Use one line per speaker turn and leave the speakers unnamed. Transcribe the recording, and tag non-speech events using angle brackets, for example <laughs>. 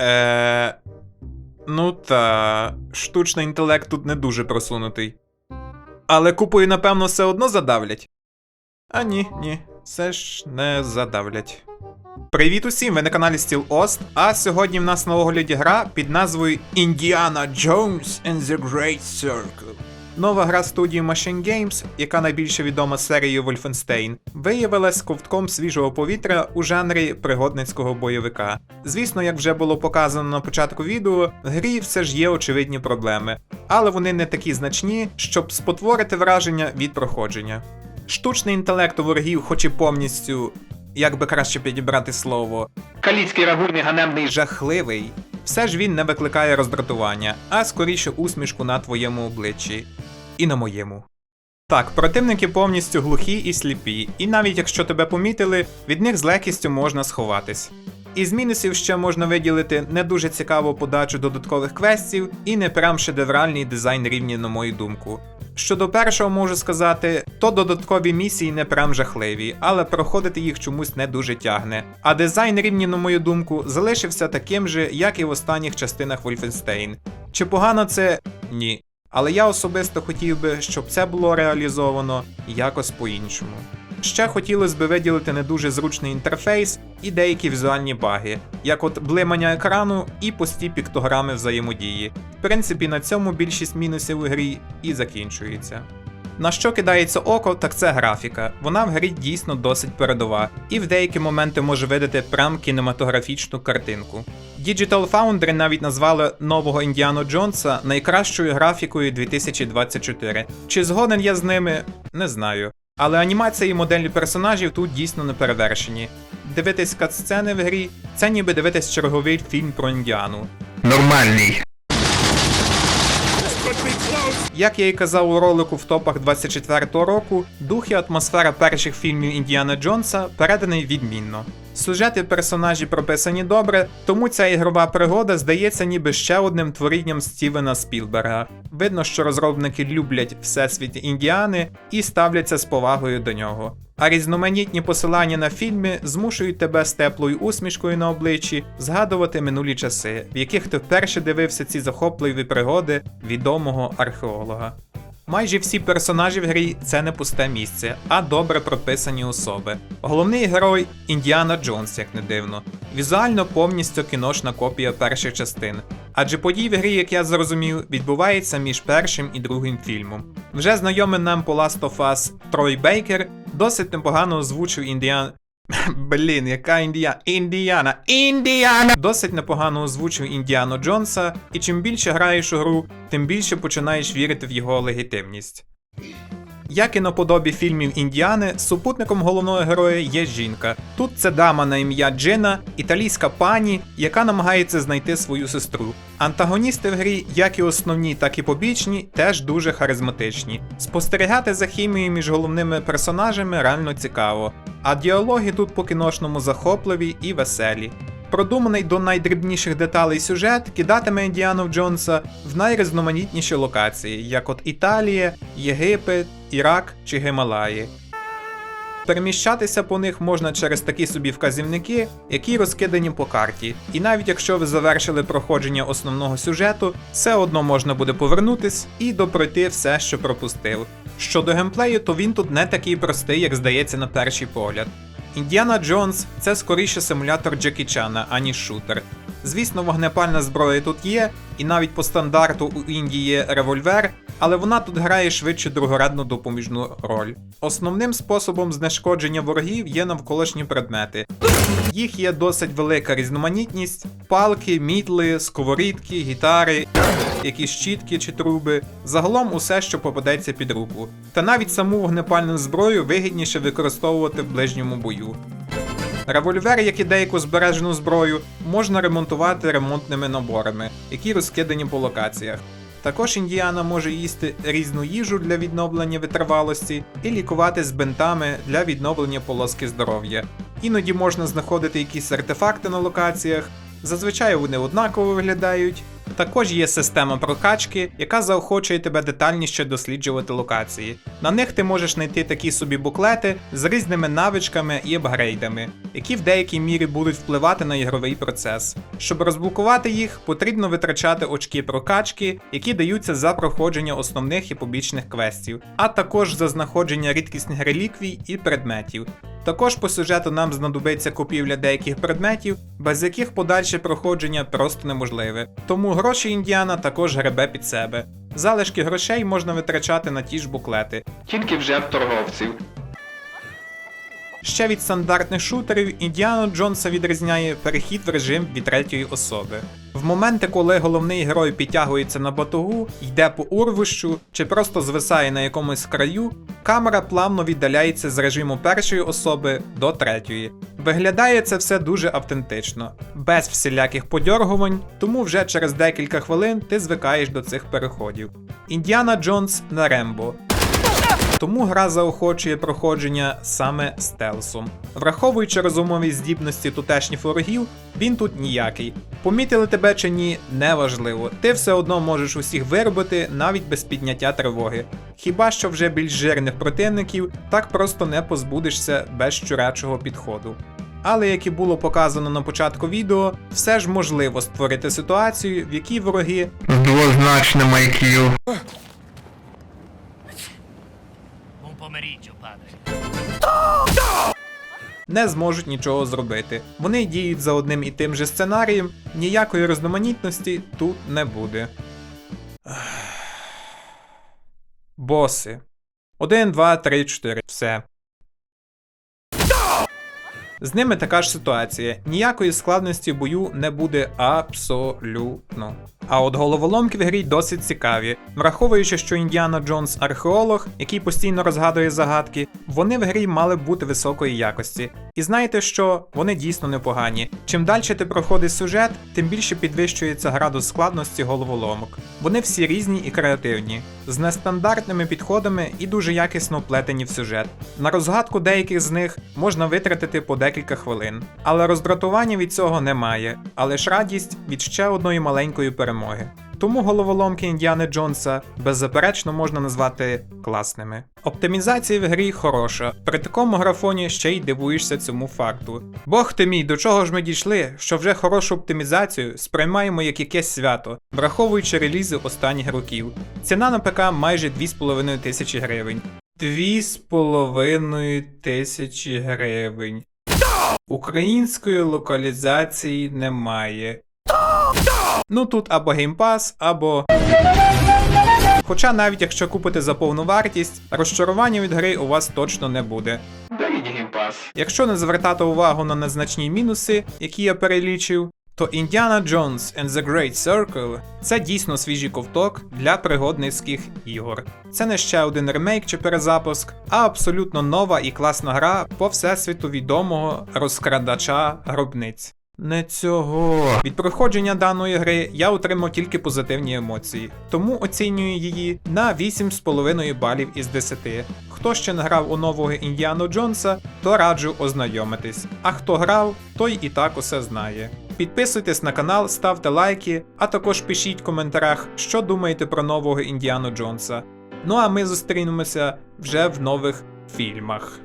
Е. Ну та. Штучний інтелект тут не дуже просунутий. Але купою, напевно, все одно задавлять. А ні, ні, все ж не задавлять. Привіт усім! Ви на каналі Steel Ост. а сьогодні в нас на огляді гра під назвою Indiana Jones and the Great Circle. Нова гра студії Machine Games, яка найбільше відома серією Wolfenstein, виявилась ковтком свіжого повітря у жанрі пригодницького бойовика. Звісно, як вже було показано на початку відео, в грі все ж є очевидні проблеми, але вони не такі значні, щоб спотворити враження від проходження. Штучний інтелект у ворогів, хоч і повністю, як би краще підібрати слово, каліцький рагульний ганебний жахливий, все ж він не викликає роздратування, а скоріше усмішку на твоєму обличчі. І на моєму. Так, противники повністю глухі і сліпі, і навіть якщо тебе помітили, від них з легкістю можна сховатись. Із мінусів ще можна виділити не дуже цікаву подачу додаткових квестів і не прям шедевральний дизайн рівні, на мою думку. Щодо першого можу сказати, то додаткові місії не прям жахливі, але проходити їх чомусь не дуже тягне. А дизайн рівні, на мою думку, залишився таким же, як і в останніх частинах Wolfenstein. Чи погано це? Ні. Але я особисто хотів би, щоб це було реалізовано якось по-іншому. Ще хотілося б виділити не дуже зручний інтерфейс і деякі візуальні баги, як от блимання екрану і пусті піктограми взаємодії. В принципі, на цьому більшість мінусів у грі і закінчується. На що кидається око, так це графіка. Вона в грі дійсно досить передова, і в деякі моменти може видати прям кінематографічну картинку. Digital Foundry навіть назвали нового Індіану Джонса найкращою графікою 2024. Чи згоден я з ними, не знаю. Але анімація і моделі персонажів тут дійсно не перевершені. Дивитись катсцени в грі це ніби дивитись черговий фільм про індіану.
Нормальний.
Як я і казав у ролику в топах 24-го року, дух і атмосфера перших фільмів Індіана Джонса переданий відмінно. Сюжет і персонажі прописані добре, тому ця ігрова пригода здається ніби ще одним творінням Стівена Спілберга. Видно, що розробники люблять всесвіт Індіани і ставляться з повагою до нього. А різноманітні посилання на фільми змушують тебе з теплою усмішкою на обличчі згадувати минулі часи, в яких ти вперше дивився ці захопливі пригоди відомого археолога. Майже всі персонажі в грі це не пусте місце, а добре прописані особи. Головний герой Індіана Джонс, як не дивно. Візуально повністю кіношна копія перших частин. Адже події в грі, як я зрозумів, відбуваються між першим і другим фільмом. Вже знайомий нам по Last of Us Трой Бейкер досить непогано озвучив Індіан. <laughs> Блін, яка індія... Індіана! Індіана! Досить непогано озвучив Індіану Джонса, і чим більше граєш у гру, тим більше починаєш вірити в його легітимність. Як і наподобі фільмів Індіани, супутником головного героя є жінка. Тут це дама на ім'я Джина, італійська пані, яка намагається знайти свою сестру. Антагоністи в грі, як і основні, так і побічні, теж дуже харизматичні. Спостерігати за хімією між головними персонажами реально цікаво, а діалоги тут по кіношному захопливі і веселі. Продуманий до найдрібніших деталей сюжет кидатиме Індіану Джонса в найрізноманітніші локації, як от Італія, Єгипет, Ірак чи Гималаї. Переміщатися по них можна через такі собі вказівники, які розкидані по карті. І навіть якщо ви завершили проходження основного сюжету, все одно можна буде повернутись і допройти все, що пропустив. Щодо геймплею, то він тут не такий простий, як здається на перший погляд. Індіана Джонс це скоріше симулятор Джекі Чана, аніж шутер. Звісно, вогнепальна зброя тут є, і навіть по стандарту у Індії револьвер, але вона тут грає швидше другорядну допоміжну роль. Основним способом знешкодження ворогів є навколишні предмети. Їх є досить велика різноманітність: палки, мітли, сковорідки, гітари, якісь щітки чи труби, загалом усе, що попадеться під руку. Та навіть саму вогнепальну зброю вигідніше використовувати в ближньому бою. Револьвер, як і деяку збережену зброю, можна ремонтувати ремонтними наборами, які розкидані по локаціях. Також індіана може їсти різну їжу для відновлення витривалості і лікувати з бинтами для відновлення полоски здоров'я. Іноді можна знаходити якісь артефакти на локаціях, зазвичай вони однаково виглядають, Також є система прокачки, яка заохочує тебе детальніше досліджувати локації. На них ти можеш знайти такі собі буклети з різними навичками і апгрейдами, які в деякій мірі будуть впливати на ігровий процес. Щоб розблокувати їх, потрібно витрачати очки прокачки, які даються за проходження основних і побічних квестів, а також за знаходження рідкісних реліквій і предметів. Також по сюжету нам знадобиться купівля деяких предметів, без яких подальше проходження просто неможливе. Тому гроші Індіана також гребе під себе. Залишки грошей можна витрачати на ті ж буклети, тільки вже в торговців. Ще від стандартних шутерів Індіану Джонса відрізняє перехід в режим від третьої особи. В моменти, коли головний герой підтягується на батогу, йде по урвищу чи просто звисає на якомусь краю, камера плавно віддаляється з режиму першої особи до третьої. Виглядає це все дуже автентично, без всіляких подьоргувань, тому вже через декілька хвилин ти звикаєш до цих переходів. Індіана Джонс на Рембо. Тому гра заохочує проходження саме стелсом. Враховуючи розумові здібності тутешніх ворогів, він тут ніякий. Помітили тебе чи ні, неважливо. Ти все одно можеш усіх виробити навіть без підняття тривоги. Хіба що вже більш жирних противників так просто не позбудешся без щурячого підходу. Але як і було показано на початку відео, все ж можливо створити ситуацію, в якій вороги
з двозначним IQ.
Buon pomeriggio,
не зможуть нічого зробити. Вони діють за одним і тим же сценарієм, ніякої різноманітності тут не буде. <sighs> Боси. 1, 2, 3, 4. Все. З ними така ж ситуація. Ніякої складності бою не буде абсолютно. А от головоломки в грі досить цікаві. Враховуючи, що Індіана Джонс археолог, який постійно розгадує загадки, вони в грі мали бути високої якості. І знаєте що? Вони дійсно непогані. Чим далі ти проходиш сюжет, тим більше підвищується градус складності головоломок. Вони всі різні і креативні, з нестандартними підходами і дуже якісно вплетені в сюжет. На розгадку деяких з них можна витратити по декілька хвилин, але роздратування від цього немає, а лише радість від ще одної маленької перемоги. Тому головоломки Індіани Джонса беззаперечно можна назвати класними. Оптимізація в грі хороша, при такому графоні ще й дивуєшся цьому факту. Бог ти мій, до чого ж ми дійшли, що вже хорошу оптимізацію сприймаємо як якесь свято, враховуючи релізи останніх років. Ціна на ПК майже 2,5 тисячі гривень. 2,5 тисячі гривень. Української локалізації немає. Ну тут або геймпас, або. Хоча навіть якщо купите за повну вартість, розчарування від гри у вас точно не буде. Геймпас. Якщо не звертати увагу на незначні мінуси, які я перелічив, то Indiana Jones and the Great Circle це дійсно свіжий ковток для пригодницьких ігор. Це не ще один ремейк чи перезапуск, а абсолютно нова і класна гра по всесвіту відомого розкрадача гробниць. Не цього. Від проходження даної гри я отримав тільки позитивні емоції, тому оцінюю її на 8,5 балів із 10. Хто ще не грав у нового Індіану Джонса, то раджу ознайомитись. А хто грав, той і так усе знає. Підписуйтесь на канал, ставте лайки, а також пишіть в коментарях, що думаєте про нового Індіану Джонса. Ну а ми зустрінемося вже в нових фільмах.